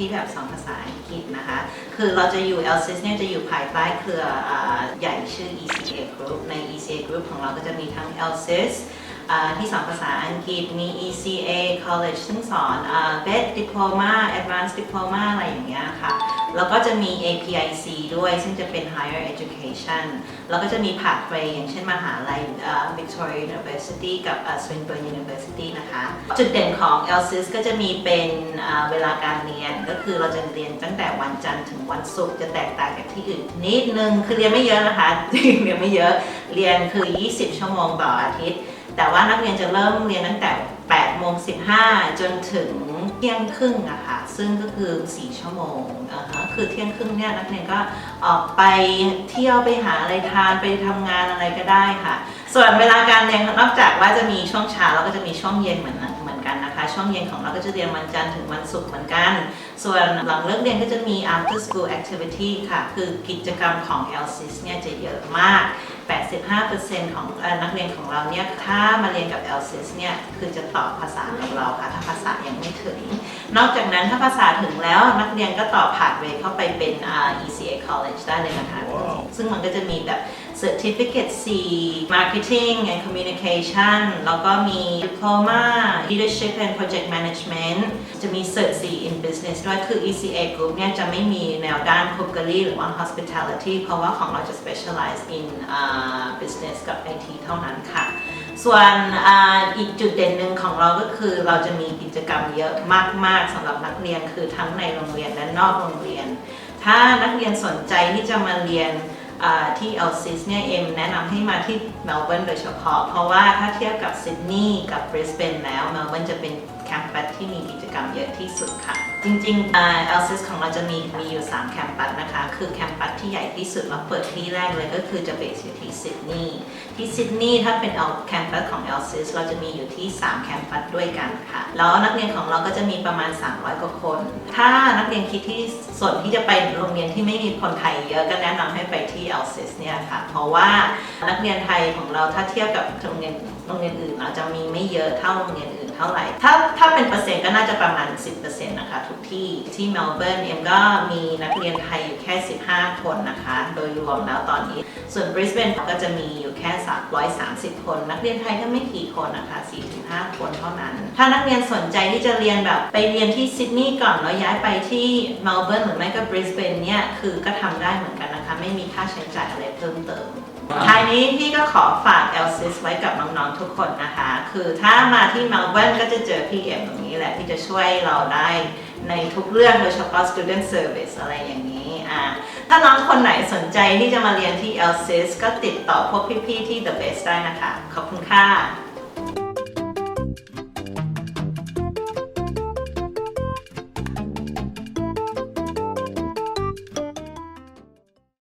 ที่แบบสอนภาษาอังกฤษนะคะ คือเราจะอยู่ LSIS เนี่ยจะอยู่ภายใต้เครืออใหญ่ชื่อ ECA Group ใน ECA Group ของเราก็จะมีทั้ง LSIS ที่สอนภาษาอังกฤษมี ECA College ซึ่งสอน BEd Diploma Advanced Diploma อะไรอย่างเงี้ยค่ะ แล้วก็จะมี APIC ด้วยซึ่งจะเป็น Higher Education แล้วก็จะมี pathway อย่างเช่นมหาลัย Victoria University กับ Swinburne University นะคะ จุดเด่นของ LSIS ก็จะมีเป็นเวลาการเรียน ก็คือเราจะเรียนตั้งแต่วันจันทร์ถึงวันศุกร์จะแตกต่างจากที่อื่นนิดนึง คือเรียนไม่เยอะนะคะ เรียนไม่เยอะ เรียนคือ 20 ชั่วโมงต่ออาทิตย์ แต่ว่านักเรียนจะเริ่มเรียนตั้งแต่ 8โมง15 จนถึงเที่ยงครึ่งอะค่ะ ซึ่งก็คือ 4 ชั่วโมงอ่าฮะคือเที่ยงครึ่งเนี่ยนักเรียนก็ออกไปเที่ยวไปหาอะไรทานไปทำงานอะไรก็ได้ค่ะ ส่วนเวลาการเรียนนอกจากว่าจะมีช่วงเช้าแล้วก็จะมีช่วงเย็นเหมือนเหมือนกันนะคะ ช่วงเย็นของเราก็จะเรียนวันจันทร์ถึงวันศุกร์เหมือนกัน ส่วนหลังเลิกเรียนก็จะมี after school activity ค่ะ คือกิจกรรมของ LSIS เนี่ยจะเยอะมาก 85%ของเอ่อนักเรียนของเราเนี่ยถ้ามาเรียนกับ LSIS เนี่ยคือจะต่อภาษากับเราค่ะ ถ้าภาษายังไม่ถึง นอกจากนั้นถ้าภาษาถึงแล้วนักเรียนก็ต่อผ่านเวเข้าไปเป็นอ่า ECA College ได้เลยนะคะว้าวซึ่งมันก็จะมีแบบ Certificate C Marketing and Communication แล้วก็มี Diploma Leadership and Project Management จะมี Cert C in Business ด้วยคือ ECA Group เนี่ยจะไม่มีแนวด้าน Cookery หรือว่า Hospitality เพราะว่าของเราจะ specialize in อ่า Business กับ IT เท่านั้นค่ะส่วนอาอีกจุดเด่นหนึ่งของเราก็คือเราจะมีกิจกรรมเยอะมาก ๆสำหรับนักเรียนคือทั้งในโรงเรียนและนอกโรงเรียน ถ้านักเรียนสนใจที่จะมาเรียน่ที่เอลซิสเนี่ยเอ็มแนะนำให้มาที่เมลเบิร์นโดยเฉพาะ เพราะว่าถ้าเทียบกับซิดนีย์กับบริสเบนแล้วเมลเบิร์นจะเป็น แคมปัสที่มีกิจกรรมเยอะที่สุดค่ะ จริงๆเอ่า LSIS ของเราจะมีมีอยู่ 3 แคมปัสนะคะ คือแคมปัสที่ใหญ่ที่สุดแล้วเปิดที่แรกเลยก็คือจะเบสอยู่ที่ซิดนีย์ที่ซิดนีย์ถ้าเป็นแคมปัสของ LSIS เราจะมีอยู่ที่ 3 แคมปัสด้วยกันค่ะ แล้วนักเรียนของเราก็จะมีประมาณ 300 กว่าคน ถ้านักเรียนคิดที่ส่วนที่จะไปโรงเรียนที่ไม่มีคนไทยเยอะก็แนะนำให้ไปที่ LSIS เนี่ยค่ะ เพราะว่านักเรียนไทยของเราถ้าเทียบกับโรงเรียนโรงเรียนอื่นเราจะมีไม่เยอะเท่าโรงเรียนอื่น เท่าไหร่ ถ้าถ้าเป็นเปอร์เซ็นต์ก็น่าจะประมาณ 10%นะคะทุกที่ที่เมลเบิร์นเอ็มก็มีนักเรียนไทยอยู่แค่ 15 คนนะคะ โดยรวมแล้วตอนนี้ ส่วนบริสเบนก็จะมีอยู่แค่ 330 คน นักเรียนไทยก็ไม่กี่คนนะคะ 4-5 คนเท่านั้น ถ้านักเรียนสนใจที่จะเรียนแบบไปเรียนที่ซิดนีย์ก่อนแล้วย้ายไปที่เมลเบิร์นหรือไม่ก็บริสเบนเนี่ยคือก็ทำได้เหมือนกันนะคะ ไม่มีค่าใช้จ่ายอะไรเพิ่มเติมท้ายนี้พี่ก็ขอฝาก LSIS ไว้กับน้องๆทุกคนนะคะ คือถ้ามาที่เมลเบิร์นก็จะเจอพี่เอ็มตรงนี้แหละที่จะช่วยเราได้ในทุกเรื่องโดยเฉพาะ student service อะไรอย่างนี้อ่าถ้าน้องคนไหนสนใจที่จะมาเรียนที่ LSIS ก็ติดต่อพวกพี่ๆที่ The Best ได้นะคะ ขอบคุณค่ะ